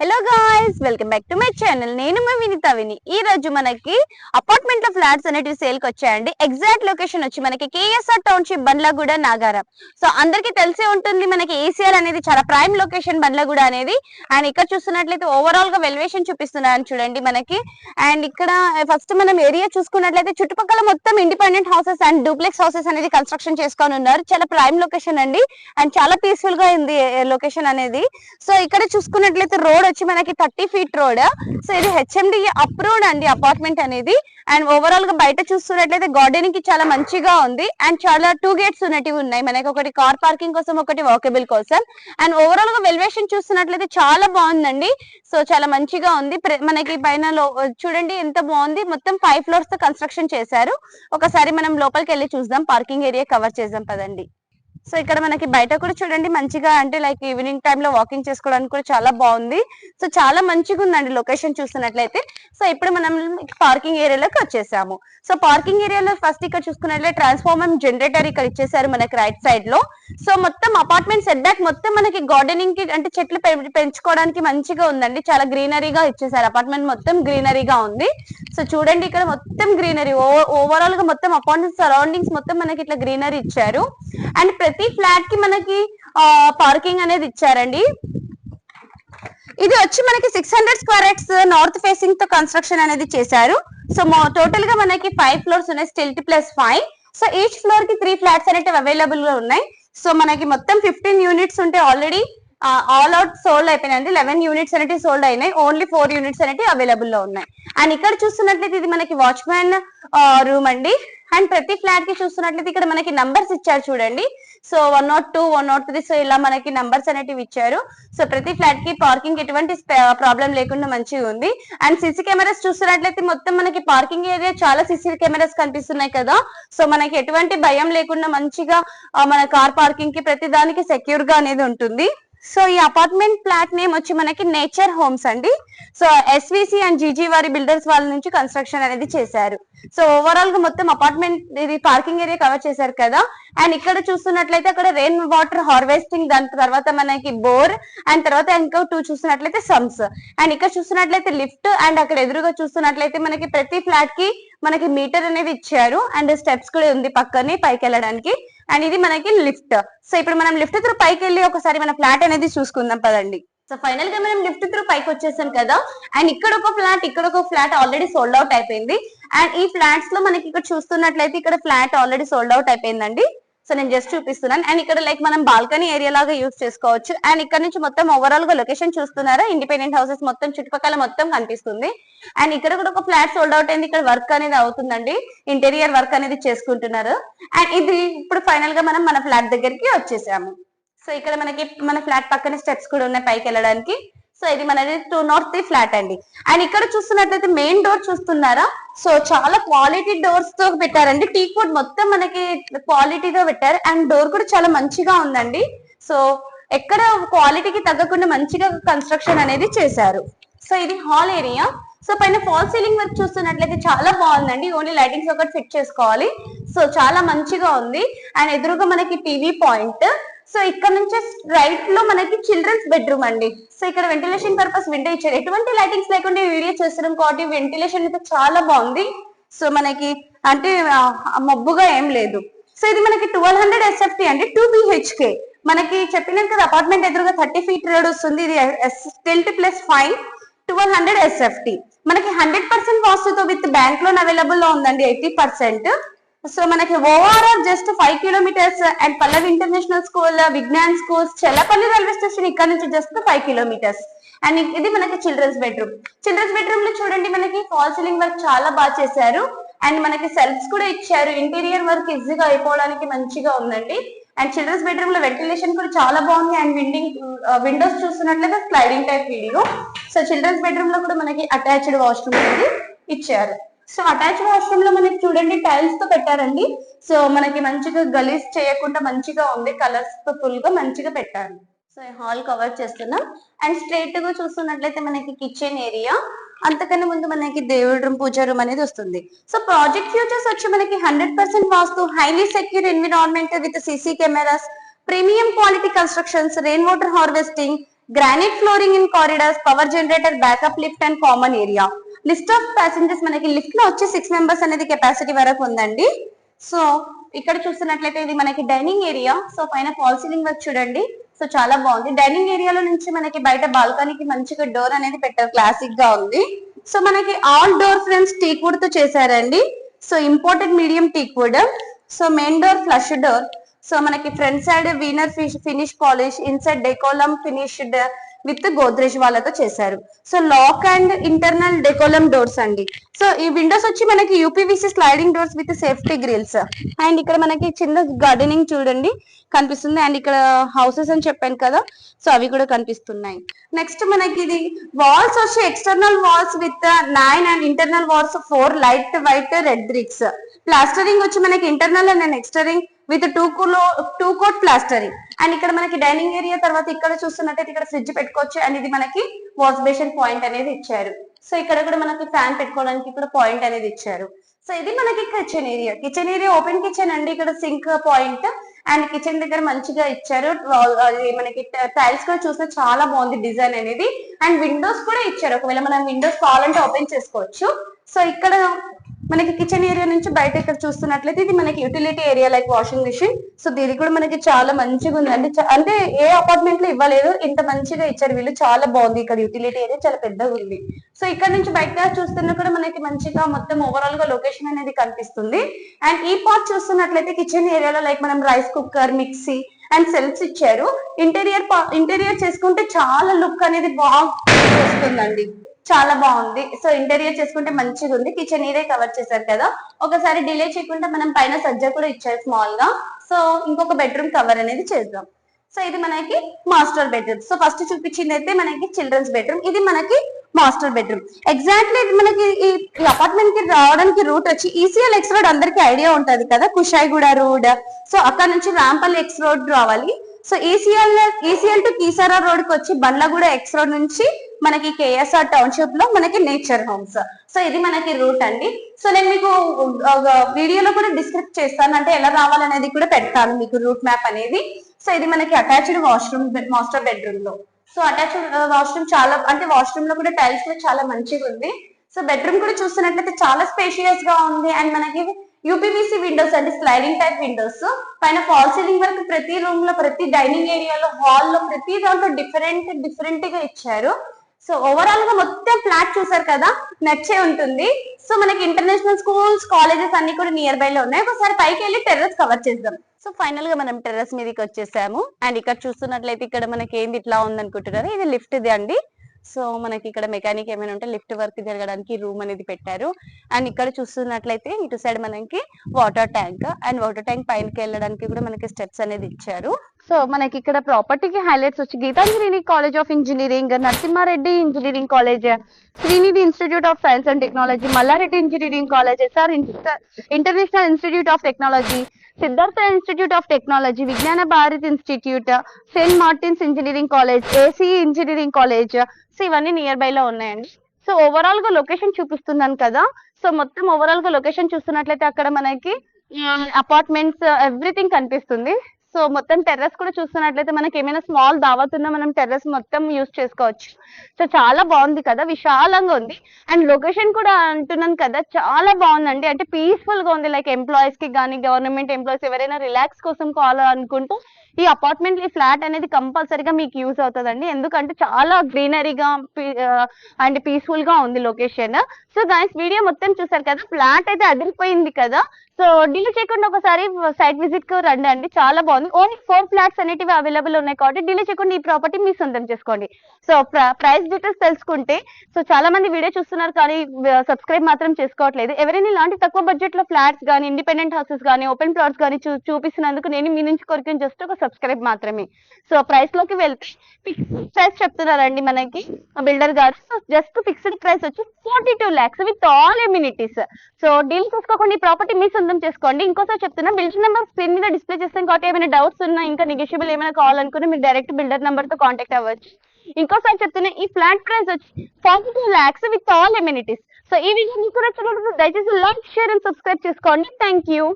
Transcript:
Hello guys welcome back to my channel నేను మా వినిత విని. ఈ రోజు మనకి అపార్ట్మెంట్లో ఫ్లాట్స్ అనేటివి సేల్కి వచ్చాయండి. ఎగ్జాక్ట్ లొకేషన్ వచ్చి మనకి KSR township Bandlaguda Nagaram. So అందరికీ తెలిసే ఉంటుంది మనకి ఏసీఆర్ అనేది చాలా ప్రైమ్ లొకేషన్ బండ్లగూడ అనేది. అండ్ ఇక్కడ చూస్తున్నట్లయితే ఓవరాల్గా వెల్వేషన్ చూపిస్తున్నాను చూడండి మనకి. అండ్ ఇక్కడ eh, ఫస్ట్ మనం ఏరియా చూసుకున్నట్లయితే చుట్టుపక్కల మొత్తం independent houses and duplex houses అనేది కన్స్ట్రక్షన్ చేసుకొని ఉన్నారు. చాలా ప్రైమ్ లొకేషన్ అండి. అండ్ చాలా పీస్ఫుల్గా ఉంది eh, లొకేషన్ అనేది. సో ఇక్కడ చూసుకున్నట్లయితే రోడ్ వచ్చి మనకి థర్టీ ఫీట్ రోడ్. సో ఇది హెచ్ఎండి అప్రూవ్డ్ అండి అపార్ట్మెంట్ అనేది. అండ్ ఓవరాల్గా బయట చూస్తున్నట్లయితే గార్డెనింగ్కి చాలా మంచిగా ఉంది. అండ్ చాలా టూ గేట్స్ ఉన్నటివి ఉన్నాయి. మనకి ఒకటి కార్ పార్కింగ్ కోసం ఒకటి వాకబుల్ కోసం. అండ్ ఓవరాల్గా వెల్వేషన్ చూస్తున్నట్లయితే చాలా బాగుందండి. సో చాలా మంచిగా ఉంది. ప్ర- మనకి పైన చూడండి ఎంత బాగుంది. మొత్తం ఫైవ్ ఫ్లోర్స్తో కన్స్ట్రక్షన్ చేశారు. ఒకసారి మనం లోపలికి వెళ్ళి చూద్దాం. పార్కింగ్ ఏరియా కవర్ చేద్దాం పదండి. సో ఇక్కడ మనకి బయట కూడా చూడండి మంచిగా అంటే లైక్ ఈవినింగ్ టైమ్లో వాకింగ్ చేసుకోవడానికి కూడా చాలా బాగుంది. సో చాలా మంచిగా ఉందండి లొకేషన్ చూస్తున్నట్లయితే. సో ఇప్పుడు మనం పార్కింగ్ ఏరియాలోకి వచ్చేసాము. సో పార్కింగ్ ఏరియాలో ఫస్ట్ ఇక్కడ చూసుకున్నట్లయితే ట్రాన్స్ఫార్మర్ జనరేటర్ ఇక్కడ ఇచ్చేసారు మనకి రైట్ సైడ్లో. సో మొత్తం అపార్ట్మెంట్ సెట్ బ్యాక్ మొత్తం మనకి గార్డెనింగ్కి అంటే చెట్లు పె- పెంచుకోవడానికి మంచిగా ఉందండి. చాలా గ్రీనరీగా ఇచ్చేసారు అపార్ట్మెంట్ మొత్తం గ్రీనరీగా ఉంది. సో చూడండి ఇక్కడ మొత్తం గ్రీనరీ ఓవరాల్గా మొత్తం అపార్ట్మెంట్ సరౌండింగ్స్ మొత్తం మనకి ఇట్లా గ్రీనరీ ఇచ్చారు. అండ్ ప్రతి ఫ్లాట్కి మనకి పార్కింగ్ అనేది ఇచ్చారండి. ఇది వచ్చి మనకి six hundred square yards north ఫేసింగ్తో construction అనేది చేశారు. సో టోటల్గా మనకి ఫైవ్ ఫ్లోర్స్ ఉన్నాయి stilt plus five so each ఫ్లోర్కి త్రీ ఫ్లాట్స్ అనేవి అవైలబుల్గా ఉన్నాయి. సో మనకి మొత్తం ఫిఫ్టీన్ యూనిట్స్ ఉంటే ఆల్రెడీ ఆల్ అవుట్ సోల్డ్ అయిపోయినాయండి. లెవెన్ యూనిట్స్ అనేవి సోల్డ్ అయినాయి. ఓన్లీ ఫోర్ యూనిట్స్ అనేవి అవైలబుల్లో ఉన్నాయి. అండ్ ఇక్కడ చూస్తున్నట్లయితే ఇది మనకి వాచ్మెన్ రూమ్ అండి. అండ్ ప్రతి ఫ్లాట్కి చూస్తున్నట్లయితే ఇక్కడ మనకి నంబర్స్ ఇచ్చారు చూడండి. So one nought two one nought three so ఇలా మనకి నంబర్స్ అనేటివి ఇచ్చారు. సో ప్రతి ఫ్లాట్కి పార్కింగ్ ఎటువంటి ప్రాబ్లం uh, లేకుండా మంచిగా ఉంది. అండ్ సిసి కెమెరాస్ చూస్తున్నట్లయితే మొత్తం మనకి పార్కింగ్ ఏరియా చాలా సిసి కెమెరాస్ కనిపిస్తున్నాయి కదా. సో మనకి ఎటువంటి భయం లేకుండా మంచిగా uh, మన కార్ పార్కింగ్కి ప్రతి దానికి సెక్యూర్గా అనేది ఉంటుంది. సో ఈ అపార్ట్మెంట్ ఫ్లాట్ నేమ్ వచ్చి మనకి నేచర్ హోమ్స్ అండి. సో ఎస్విసి అండ్ జీజీ వారి బిల్డర్స్ వాళ్ళ నుంచి కన్స్ట్రక్షన్ అనేది చేశారు. సో ఓవరాల్గా మొత్తం అపార్ట్మెంట్ ఇది పార్కింగ్ ఏరియా కవర్ చేశారు కదా. అండ్ ఇక్కడ చూస్తున్నట్లయితే అక్కడ రెయిన్ వాటర్ హార్వెస్టింగ్ దాని తర్వాత మనకి బోర్ అండ్ తర్వాత ఇంకో టూ చూస్తున్నట్లయితే సమ్స్ అండ్ ఇక్కడ చూస్తున్నట్లయితే లిఫ్ట్ అండ్ అక్కడ ఎదురుగా చూస్తున్నట్లయితే మనకి ప్రతి ఫ్లాట్కి మనకి మీటర్ అనేది ఇచ్చారు. అండ్ స్టెప్స్ కూడా ఉంది పక్కనే పైకి వెళ్ళడానికి. అండ్ ఇది మనకి లిఫ్ట్ సో ఇప్పుడు మనం లిఫ్ట్ త్రూ పైకి వెళ్ళి ఒకసారి మన ఫ్లాట్ అనేది చూసుకుందాం పదండి. సో ఫైనల్గా మనం లిఫ్ట్ త్రూ పైకి వచ్చేసాం కదా. అండ్ ఇక్కడ ఒక ఫ్లాట్ ఇక్కడ ఒక ఫ్లాట్ ఆల్రెడీ సోల్డ్ అవుట్ అయిపోయింది. అండ్ ఈ ఫ్లాట్స్లో మనకి ఇక్కడ చూస్తున్నట్లయితే ఇక్కడ ఫ్లాట్ ఆల్రెడీ సోల్డ్ అవుట్ అయిపోయిందండి. సో నేను జస్ట్ చూపిస్తున్నాను. అండ్ ఇక్కడ లైక్ మనం బాల్కనీ ఏరియా లాగా యూస్ చేసుకోవచ్చు. అండ్ ఇక్కడ నుంచి మొత్తం ఓవరాల్గా లొకేషన్ చూస్తున్నారా? ఇండిపెండెంట్ హౌసెస్ మొత్తం చుట్టుపక్కల మొత్తం కనిపిస్తుంది. అండ్ ఇక్కడ కూడా ఒక ఫ్లాట్ సోల్డ్ అవుట్ అయింది. ఇక్కడ వర్క్ అనేది అవుతుందండి. ఇంటీరియర్ వర్క్ అనేది చేసుకుంటున్నారు. అండ్ ఇది ఇప్పుడు ఫైనల్గా మనం మన ఫ్లాట్ దగ్గరికి వచ్చేసాము. సో ఇక్కడ మనకి మన ఫ్లాట్ పక్కనే స్టెప్స్ కూడా ఉన్నాయి పైకి వెళ్ళడానికి. సో ఇది మనది టూ నాట్ త్రీ ఫ్లాట్ అండి. అండ్ ఇక్కడ చూస్తున్నట్లయితే మెయిన్ డోర్ చూస్తున్నారా? సో చాలా క్వాలిటీ డోర్స్తో పెట్టారండి. టీ కోడ్ మొత్తం మనకి క్వాలిటీతో పెట్టారు. అండ్ డోర్ కూడా చాలా మంచిగా ఉందండి. సో ఎక్కడ క్వాలిటీకి తగ్గకుండా మంచిగా కన్స్ట్రక్షన్ అనేది చేశారు. సో ఇది హాల్ ఏరియా సో పైన ఫాల్ సీలింగ్ వర్క్ చూస్తున్నట్లయితే చాలా బాగుందండి. ఓన్లీ లైటింగ్స్ ఒకటి ఫిట్ చేసుకోవాలి. సో చాలా మంచిగా ఉంది. అండ్ ఎదురుగా మనకి టీవీ పాయింట్ సో ఇక్కడ నుంచి రైట్లో మనకి చిల్డ్రన్స్ బెడ్రూమ్ అండి. సో ఇక్కడ వెంటిలేషన్ పర్పస్ విండో ఇచ్చారు. ఎటువంటి లైటింగ్స్ లేకుండా వీడియో చేస్తున్నాం కాబట్టి వెంటిలేషన్ అయితే చాలా బాగుంది. సో మనకి అంటే మబ్బుగా ఏం లేదు. సో ఇది మనకి ట్వెల్వ్ హండ్రెడ్ ఎస్ఎఫ్టీ అండి. టూ బిహెచ్కే మనకి చెప్పినాను కదా అపార్ట్మెంట్ ఎదురుగా థర్టీ ఫీట్ రోడ్ వస్తుంది. ఇది stilt plus five twelve hundred SFT మనకి హండ్రెడ్ పర్సెంట్ వాస్తుతో విత్ బ్యాంక్ లోన్ అవైలబుల్లో ఉందండి ఎయిటీ పర్సెంట్ సో మనకి overall just five kilometres and Pallavi international school Vignan schools Chellapalli railway station ఇక్కడ నుంచి జస్ట్ ఫైవ్ కిలోమీటర్స్ అండ్ ఇది మనకి children's bedroom children's బెడ్రూమ్లో చూడండి మనకి ఫాల్ సీలింగ్ వర్క్ చాలా బాగా చేశారు. అండ్ మనకి సెల్ఫ్స్ కూడా ఇచ్చారు. ఇంటీరియర్ వర్క్ ఈజీగా అయిపోవడానికి మంచిగా ఉందండి. అండ్ చిల్డ్రన్స్ బెడ్రూమ్లో వెంటిలేషన్ కూడా చాలా బాగుంది. అండ్ విండింగ్ విండోస్ చూస్తున్నట్లయితే sliding type video so children's బెడ్రూమ్లో కూడా మనకి అటాచ్డ్ వాష్రూమ్ అనేది ఇచ్చారు. సో అటాచ్ వాష్రూమ్లో మనకి చూడండి టైల్స్తో పెట్టారండి. సో మనకి మంచిగా గలీజ్ చేయకుండా మంచిగా ఉంది కలర్స్తో ఫుల్గా మంచిగా పెట్టారు. సో హాల్ కవర్ చేస్తున్నాం. అండ్ స్ట్రైట్గా చూస్తున్నట్లయితే మనకి కిచెన్ ఏరియా అంతకన్నా ముందు మనకి దేవుడి రూమ్ పూజ రూమ్ అనేది వస్తుంది. సో ప్రాజెక్ట్ ఫ్యూచర్స్ వచ్చి మనకి hundred percent vastu highly secure environment with CC cameras premium quality constructions rain water harvesting granite flooring in corridors power generator backup lift and common area list of passengers మనకి లిఫ్ట్లో వచ్చి six members అనేది capacity వరకు ఉందండి. So ఇక్కడ చూసినట్లయితే ఇది మనకి డైనింగ్ ఏరియా సో పైన ఫాల్ సీలింగ్ వర్క్ చూడండి. సో చాలా బాగుంది. డైనింగ్ ఏరియాలో నుంచి మనకి బయట బాల్కనీకి మంచిగా డోర్ అనేది పెట్టారు. క్లాసిక్గా ఉంది. సో మనకి ఆల్ డోర్ ఫ్రేమ్స్ టీక్ వుడ్తో చేశారండి. So imported medium teak wood so main door flush door so మనకి front side veneer finish polish inside Decolam finished with Godrej వాళ్ళతో చేశారు. So lock and internal Decolam doors అండి. So ఈ windows వచ్చి మనకి UPVC sliding doors with safety grills and ఇక్కడ మనకి చిన్న గార్డెనింగ్ చూడండి కనిపిస్తుంది. అండ్ ఇక్కడ హౌసెస్ అని చెప్పాను కదా సో అవి కూడా కనిపిస్తున్నాయి. నెక్స్ట్ మనకి ఇది వాల్స్ వచ్చి external walls with nine and internal walls four light white red bricks plastering వచ్చి మనకి internal and external with two కులో two coat plastering and ఇక్కడ మనకి డైనింగ్ ఏరియా తర్వాత ఇక్కడ చూస్తున్నట్టయితే ఇక్కడ ఫ్రిడ్జ్ పెట్టుకోవచ్చు. అండ్ ఇది మనకి వాష్ బేషన్ పాయింట్ అనేది ఇచ్చారు. సో ఇక్కడ కూడా మనకి ఫ్యాన్ పెట్టుకోవడానికి కూడా పాయింట్ అనేది ఇచ్చారు. సో ఇది మనకి kitchen area. Kitchen area open kitchen అండి. ఇక్కడ సింక్ పాయింట్. అండ్ కిచెన్ దగ్గర మంచిగా ఇచ్చారు. మనకి టైల్స్ కూడా చూస్తే చాలా బాగుంది డిజైన్ అనేది. అండ్ విండోస్ కూడా ఇచ్చారు. ఒకవేళ మనం విండోస్ కావాలంటే ఓపెన్ చేసుకోవచ్చు. సో ఇక్కడ మనకి కిచెన్ ఏరియా నుంచి బయట ఇక్కడ చూస్తున్నట్లయితే ఇది మనకి utility area like washing machine so దీనికి కూడా మనకి చాలా మంచిగా ఉంది. అంటే అంటే ఏ అపార్ట్మెంట్లో ఇవ్వలేదు ఇంత మంచిగా ఇచ్చారు వీళ్ళు. చాలా బాగుంది ఇక్కడ యూటిలిటీ ఏరియా చాలా పెద్దగా ఉంది. సో ఇక్కడ నుంచి బయట చూస్తున్నా కూడా మనకి మంచిగా మొత్తం ఓవరాల్గా లొకేషన్ అనేది కనిపిస్తుంది. అండ్ ఈ పార్ట్ చూస్తున్నట్లయితే కిచెన్ ఏరియాలో లైక్ మనం rice cooker mixie and shelves ఇచ్చారు. ఇంటీరియర్ ఇంటీరియర్ చేసుకుంటే చాలా లుక్ అనేది బాగా వస్తుందండి. చాలా బాగుంది. సో ఇంటీరియర్ చేసుకుంటే మంచిగా ఉంది. కిచెన్ ఇదే కవర్ చేశారు కదా. ఒకసారి డిలే చేయకుండా మనం పైన సజ్జ కూడా ఇచ్చారు స్మాల్గా. సో ఇంకొక బెడ్రూమ్ కవర్ అనేది చేద్దాం. సో ఇది మనకి మాస్టర్ బెడ్రూమ్ సో ఫస్ట్ చూపించింది అయితే మనకి చిల్డ్రన్స్ బెడ్రూమ్ ఇది మనకి మాస్టర్ బెడ్రూమ్ ఎగ్జాక్ట్లీ ఇది మనకి ఈ అపార్ట్మెంట్కి రావడానికి రూట్ వచ్చి ఈసీఎల్ ఎక్స్ రోడ్ అందరికి ఐడియా ఉంటది కదా. కుషాయిగూడ రోడ్ సో అక్కడ నుంచి రాంపల్లి ఎక్స్ రోడ్ రావాలి. So ECIL ECIL to Keesara రోడ్కి వచ్చి బండ్లగూడ ఎక్స్ రోడ్ నుంచి మనకి కేఎస్ఆర్ టౌన్షిప్లో మనకి నేచర్ హోమ్స్ సో ఇది మనకి రూట్ అండి. సో నేను మీకు వీడియోలో కూడా డిస్క్రిప్ట్ చేస్తాను. అంటే ఎలా రావాలనేది కూడా పెడతాను మీకు రూట్ మ్యాప్ అనేది. సో ఇది మనకి అటాచ్డ్ వాష్రూమ్ మాస్టర్ బెడ్రూమ్లో. సో అటాచ్డ్ వాష్రూమ్ చాలా అంటే వాష్రూమ్లో కూడా టైల్స్ కూడా చాలా మంచిగా ఉంది. సో బెడ్రూమ్ కూడా చూస్తున్నట్లయితే చాలా స్పేషియస్గా ఉంది. అండ్ మనకి యూపీవీసీ విండోస్ అంటే స్లైడింగ్ టైప్ విండోస్ పైన ఫాల్ సీలింగ్ వరకు ప్రతి రూమ్లో ప్రతి డైనింగ్ ఏరియాలో హాల్లో ప్రతి దాంట్లో డిఫరెంట్ డిఫరెంట్గా ఇచ్చారు. సో ఓవరాల్గా మొత్తం ఫ్లాట్ చూసారు కదా? నచ్చే ఉంటుంది. సో మనకి ఇంటర్నేషనల్ స్కూల్స్ కాలేజెస్ అన్ని కూడా నియర్ బై లో ఉన్నాయి. ఒకసారి పైకి వెళ్ళి టెర్రస్ కవర్ చేద్దాం. సో ఫైనల్గా మనం టెర్రస్ మీదకి వచ్చేసాము. అండ్ ఇక్కడ చూస్తున్నట్లయితే ఇక్కడ మనకి ఏంది ఇట్లా ఉందనుకుంటున్నారు? ఇది లిఫ్ట్ ఇది అండి. సో మనకి ఇక్కడ మెకానిక్ ఏమైనా ఉంటే లిఫ్ట్ వర్క్ జరగడానికి రూమ్ అనేది పెట్టారు. అండ్ ఇక్కడ చూస్తున్నట్లయితే ఇటు సైడ్ మనకి water tank and water tank పైనకి వెళ్ళడానికి కూడా మనకి స్టెప్స్ అనేది ఇచ్చారు. సో మనకి ఇక్కడ ప్రాపర్టీకి హైలైట్స్ వచ్చి గీతాంజలిని college of engineering Narasimhareddy engineering college Srinidhi institute of science and technology Mallareddy engineering college SR international institute of technology Siddhartha institute of technology Vignana Bharat institute Saint Martin's engineering college AC engineering college so ఇవన్నీ near by లో ఉన్నాయండి. So ఓవరాల్గా location చూపిస్తున్నాను కదా. So మొత్తం ఓవరాల్గా location చూస్తున్నట్లయితే అక్కడ మనకి అపార్ట్మెంట్స్ ఎవ్రీథింగ్ కనిపిస్తుంది. సో మొత్తం టెర్రస్ కూడా చూస్తున్నట్లయితే మనకి ఏమైనా స్మాల్ దావత్ ఉన్నా మనం టెర్రస్ మొత్తం యూస్ చేసుకోవచ్చు. సో చాలా బాగుంది కదా విశాలంగా ఉంది. అండ్ లొకేషన్ కూడా అంటున్నాను కదా చాలా బాగుందండి. అంటే పీస్ఫుల్గా ఉంది. లైక్ ఎంప్లాయీస్కి కానీ గవర్నమెంట్ ఎంప్లాయీస్ ఎవరైనా రిలాక్స్ కోసం కావాలనుకుంటూ ఈ అపార్ట్మెంట్ ఈ ఫ్లాట్ అనేది కంపల్సరీగా మీకు యూజ్ అవుతుందండి. ఎందుకంటే చాలా గ్రీనరీగా అండ్ పీస్ఫుల్గా ఉంది లొకేషన్ సో గైస్ వీడియో మొత్తం చూసారు కదా ఫ్లాట్ అయితే అదిరిపోయింది కదా. సో డీల్ చేయకుండా ఒకసారి సైట్ విజిట్కు రండి అండి. చాలా బాగుంది. ఓన్లీ ఫోర్ ఫ్లాట్స్ అనేటివి అవైలబుల్ ఉన్నాయి కాబట్టి డీల్ చేయకుండా ఈ ప్రాపర్టీ మీ సొంతం చేసుకోండి. సో ప్రైస్ డీటెయిల్స్ తెలుసుకుంటే సో చాలా మంది వీడియో చూస్తున్నారు కానీ సబ్స్క్రైబ్ మాత్రం చేసుకోవట్లేదు. ఎవరైనా ఇలాంటి తక్కువ బడ్జెట్లో ఫ్లాట్స్ కానీ ఇండిపెండెంట్ హౌసెస్ కానీ ఓపెన్ ప్లాట్స్ కానీ చూ చూపిస్తున్నందుకు నేను మీ నుంచి కొరికిన జస్ట్ ఒక సబ్స్క్రైబ్ మాత్రమే. సో ప్రైస్లోకి వెళ్తే ఫిక్స్డ్ ప్రైస్ చెప్తున్నారండి మనకి బిల్డర్ గారు. సో జస్ట్ ఫిక్స్డ్ ప్రైస్ వచ్చి forty two lakhs with all amenities so deal చూసుకోకుండా ఈ ప్రాపర్టీ మీ సొంతం చేసుకోండి. ఇంకోసారి చెప్తున్నా బిల్డర్ నెంబర్ స్క్రీన్ మీద డిస్ప్లే చేస్తాం కాబట్టి ఏమైనా డౌట్స్ ఉన్నా ఇంకా నెగోషియబుల్ ఏమైనా కావాలనుకున్నా మీరు డైరెక్ట్ బిల్డర్ నెంబర్తో కాంటాక్ట్ అవ్వచ్చు. ఇంకోసారి చెప్తున్నా ఈ ఫ్లాట్ ప్రైస్ వచ్చి forty two lakhs with all amenities so ఈ వీడియో మీకు దయచేసి లైక్ షేర్ అండ్ సబ్స్క్రైబ్ చేసుకోండి. Thank you